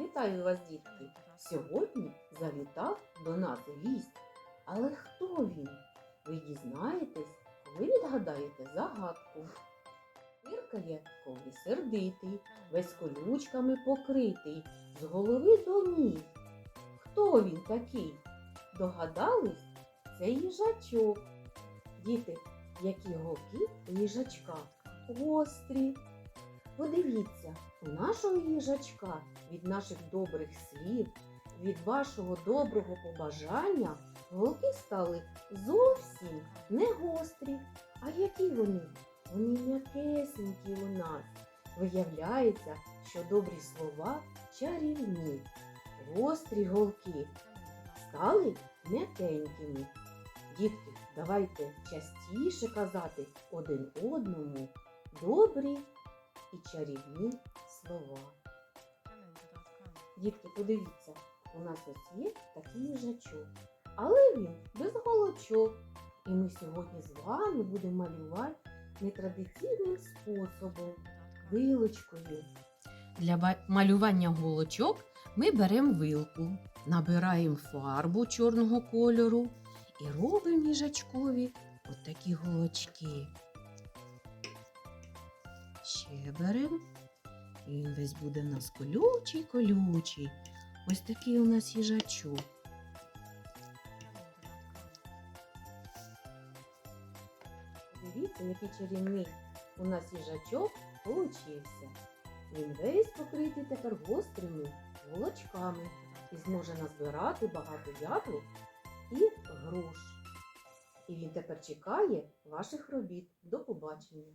Вітаю вас, дітки! Сьогодні завітав до нас гість. Але хто він? Ви дізнаєтесь, коли відгадаєте загадку. Фиркає, коли сердитий, весь колючками покритий, з голови до ніг. Хто він такий? Догадались? Це їжачок. Діти, які голки їжачка? Гострі. Подивіться, у нашого їжачка від наших добрих слів, від вашого доброго побажання голки стали зовсім не гострі. А які вони? Вони м'якесенькі у нас. Виявляється, що добрі слова чарівні. Гострі голки стали м'якенькими. Дітки, давайте частіше казати один одному добрі і чарівні слова. Дітки, подивіться, у нас ось є такий їжачок, але він без голочок. І ми сьогодні з вами будемо малювати нетрадиційним способом, вилочкою. Для малювання голочок ми беремо вилку, набираємо фарбу чорного кольору і робимо їжачкові отакі голочки. Ще беремо. І він весь буде в нас колючий, колючий. Ось такий у нас їжачок. Дивіться, який чарівний у нас їжачок получився. Він весь покритий тепер гострими волочками і зможе назбирати багато яблук і груш. І він тепер чекає ваших робіт. До побачення!